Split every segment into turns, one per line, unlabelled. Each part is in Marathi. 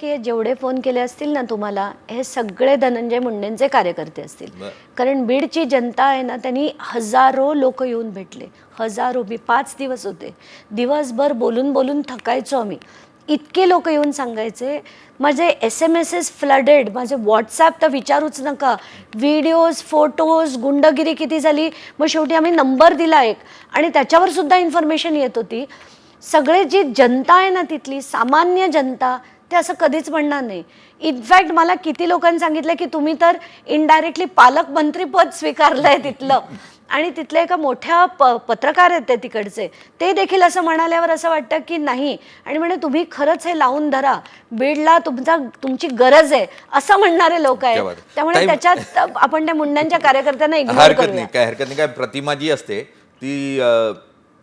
की जेवढे फोन केले असतील ना तुम्हाला हे सगळे धनंजय मुंडेंचे कार्यकर्ते असतील. कारण बीडची जनता आहे ना त्यांनी हजारो लोक येऊन भेटले. हजारो मी पाच दिवस होते. दिवसभर बोलून बोलून थकायचो आम्ही. इतके लोक येऊन सांगायचे माझे S M S S flooded माझे व्हॉट्सॲप तर विचारूच नका. व्हिडिओज फोटोज गुंडगिरी किती झाली? मग शेवटी आम्ही नंबर दिला एक आणि त्याच्यावर सुद्धा इन्फॉर्मेशन येत होती. सगळे जी जनता आहे ना तिथली सामान्य जनता ते असं कधीच म्हणणार नाही. इनफॅक्ट मला किती लोकांनी सांगितलं की तुम्ही तर इनडायरेक्टली पालकमंत्रीपद स्वीकारलंय तिथलं. आणि तिथले एका मोठ्या प पत्रकार आहेत ते तिकडचे. ते देखील असं म्हणाल्यावर असं वाटतं की नाही. आणि म्हणे तुम्ही खरंच हे लावून धरा. बीडला तुमचा तुमची गरज आहे. असं म्हणणारे लोक आहेत.
आहे.
त्यामुळे त्याच्यात आपण त्या मुंड्यांच्या कार्यकर्त्यांना इग्नोर
हरकत
करूया.
नाही काय हरकत नाही. काय प्रतिमा जी असते ती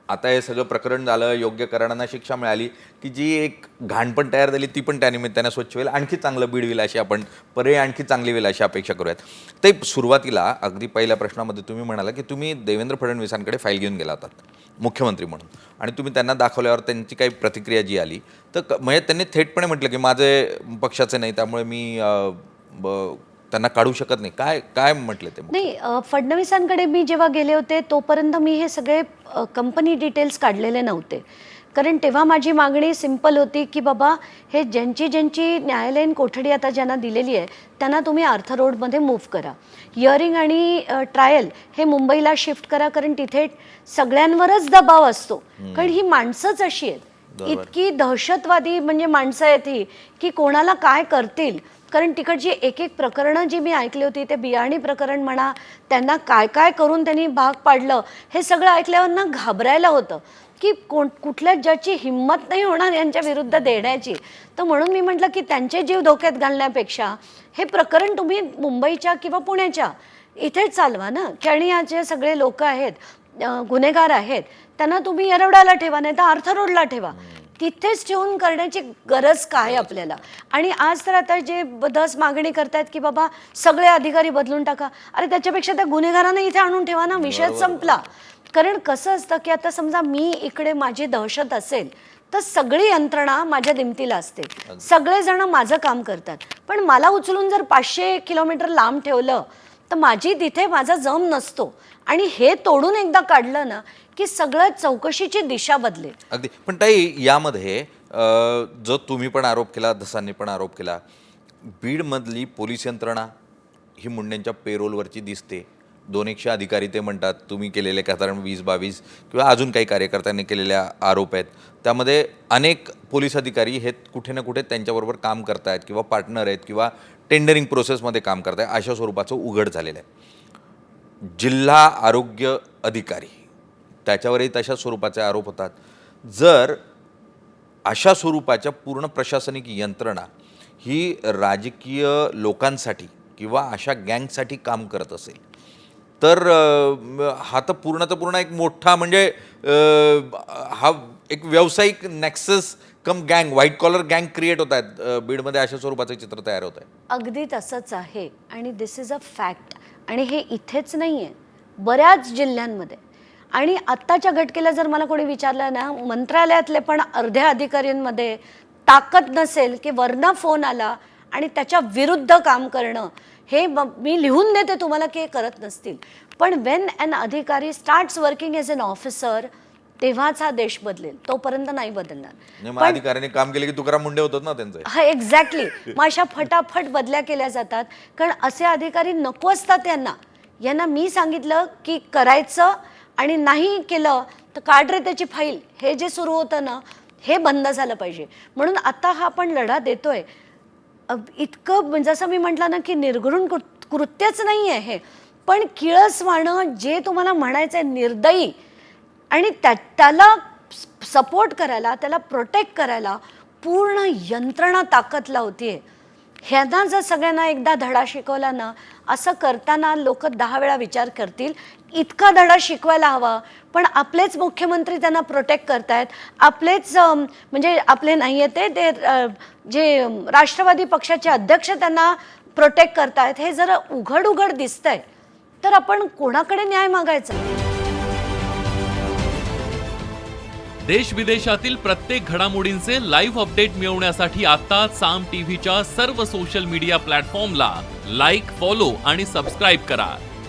आता हे सगळं प्रकरण झालं योग्य करणांना शिक्षा मिळाली की जी एक घाणपण तयार झाली ती पण त्यानिमित्ताने स्वच्छ होईल आणखी चांगलं बीड होईल अशी आपण पर्याय आणखी चांगली होईल अशी अपेक्षा करूयात. ते सुरुवातीला अगदी पहिल्या प्रश्नामध्ये तुम्ही म्हणाला की तुम्ही देवेंद्र फडणवीसांकडे फाईल घेऊन गेला होतात मुख्यमंत्री म्हणून. आणि तुम्ही त्यांना दाखवल्यावर त्यांची काही प्रतिक्रिया जी आली तर म्हणजे त्यांनी थेटपणे म्हटलं की माझे पक्षाचे नाही त्यामुळे मी ब- त्यांना काढू शकत नाही. काय काय म्हटलं ते
नाही फडणवीसांकडे मी जेव्हा गेले होते तोपर्यंत मी हे सगळे कंपनी डिटेल्स काढलेले नव्हते. कारण तेव्हा माझी मागणी सिंपल होती की बाबा हे ज्यांची ज्यांची न्यायालयीन कोठडी आता ज्यांना दिलेली आहे त्यांना तुम्ही अर्थ रोडमध्ये मूव्ह करा. हिअरिंग आणि ट्रायल हे मुंबईला शिफ्ट करा कारण तिथे सगळ्यांवरच दबाव असतो. कारण ही माणसंच अशी आहेत. इतकी दहशतवादी म्हणजे माणसं आहेत ही की कोणाला काय करतील? कारण तिकडची एक एक प्रकरणं जी मी ऐकली होती ते बियाणी प्रकरण म्हणा त्यांना काय काय करून त्यांनी भाग पाडलं हे सगळं ऐकल्यावर ना घाबरायला होतं की कोण कुठल्या ज्याची हिंमत नाही होणार यांच्या विरुद्ध देण्याची. तर म्हणून मी म्हटलं की त्यांचे जीव धोक्यात घालण्यापेक्षा हे प्रकरण तुम्ही मुंबईच्या किंवा पुण्याच्या इथेच चालवा ना. की आणि या जे सगळे लोक आहेत गुन्हेगार आहेत त्यांना तुम्ही येरवड्याला ठेवा नाही तर आर्थर रोडला ठेवा. तिथेच ठेवून करण्याची गरज काय आपल्याला? आणि आज तर आता जे बदस मागणी करतायत की बाबा सगळे अधिकारी बदलून टाका. अरे त्याच्यापेक्षा त्या गुन्हेगारांना इथे आणून ठेवा ना विषयच संपला. कारण कसं असतं की आता समजा मी इकडे माझी दहशत असेल तर सगळी यंत्रणा माझ्या दिमतीला असते. सगळेजण माझं काम करतात. पण मला उचलून जर पाचशे किलोमीटर लांब ठेवलं तर माझी तिथे माझा जम नसतो. आणि हे तोडून एकदा काढलं ना की सगळं चौकशीची दिशा बदलेल.
अगदी. पण ताई यामध्ये जो तुम्ही पण आरोप केला धसांनी पण आरोप केला बीडमधली पोलीस यंत्रणा ही मुंडेंच्या पेरोलवरची दिसते. दोन एकशे अधिकारी ते म्हणतात तुम्ही केलेले साधारण वीस बावीस किंवा अजून काही कार्यकर्त्यांनी केलेल्या आरोप आहेत. त्यामध्ये अनेक पोलीस अधिकारी हे कुठे ना कुठे त्यांच्याबरोबर काम करतायत किंवा पार्टनर आहेत किंवा टेंडरिंग प्रोसेसमध्ये काम करतायत अशा स्वरूपाचं उघड झालेलं आहे. जिल्हा आरोग्य अधिकारी त्याच्यावरही तशा स्वरूपाचे आरोप होतात. जर अशा स्वरूपाच्या पूर्ण प्रशासनिक यंत्रणा ही राजकीय लोकांसाठी किंवा अशा गँगसाठी काम करत असेल तर हा तर पूर्णतः पूर्ण एक मोठा म्हणजे हा एक व्यावसायिक नेक्सस कम गँग व्हाईट कॉलर गँग क्रिएट होत आहेत. बीडमध्ये अशा स्वरूपाचं चित्र तयार होत आहे.
अगदी तसंच आहे. आणि दिस इज अ फॅक्ट आणि हे इथेच नाही आहे बऱ्याच जिल्ह्यांमध्ये. आणि आत्ताच्या घटकेला जर मला कोणी विचारलं ना मंत्रालयातले पण अर्ध्या अधिकाऱ्यांमध्ये ताकद नसेल की वरनं फोन आला आणि त्याच्या विरुद्ध काम करणं हे म- लिहून देते तुम्हाला की हे करत नसतील. पण वेन अन अधिकारी starts working as an officer तेव्हाच हा देश बदलेल. तोपर्यंत नाही बदलणार.
मग अधिकाऱ्यांनी काम केलं की तुकाराम मुंडे होतात ना त्यांचे.
हा एक्झॅक्टली मग अशा फटाफट बदल्या केल्या जातात. कारण असे अधिकारी नको असतात यांना. यांना मी सांगितलं की करायचं आणि नाही केलं तर काढ रे त्याची फाईल. हे जे सुरू होतं ना हे बंद झालं पाहिजे. म्हणून आता हा आपण लढा देतोय. इतकं म्हणजे जसं मी म्हटलं ना की निर्घृण कृत्यच नाही आहे हे. पण किळसवाणं जे तुम्हाला म्हणायचं आहे निर्दयी आणि त्या त्याला सपोर्ट करायला त्याला प्रोटेक्ट करायला पूर्ण यंत्रणा ताकद लावतीये. ह्यांना जर सगळ्यांना एकदा धडा शिकवला ना असं करताना लोक दहा वेळा विचार करतील इतका धडा शिकवायला हवा. पण आपलेच मुख्यमंत्री त्यांना प्रोटेक्ट करतायत. आपलेच म्हणजे आपले नाही येते ते ते जे राष्ट्रवादी पक्षाचे अध्यक्ष त्यांना प्रोटेक्ट करतायत हे जर उघड उघड दिसतंय. तर आपण कोणाकडे न्याय मागायचा?
देश विदेशातील प्रत्येक घडामोडींचे लाईव्ह अपडेट मिळवण्यासाठी आता साम टीव्हीच्या सर्व सोशल मीडिया प्लॅटफॉर्मला लाईक फॉलो आणि सबस्क्राईब करा.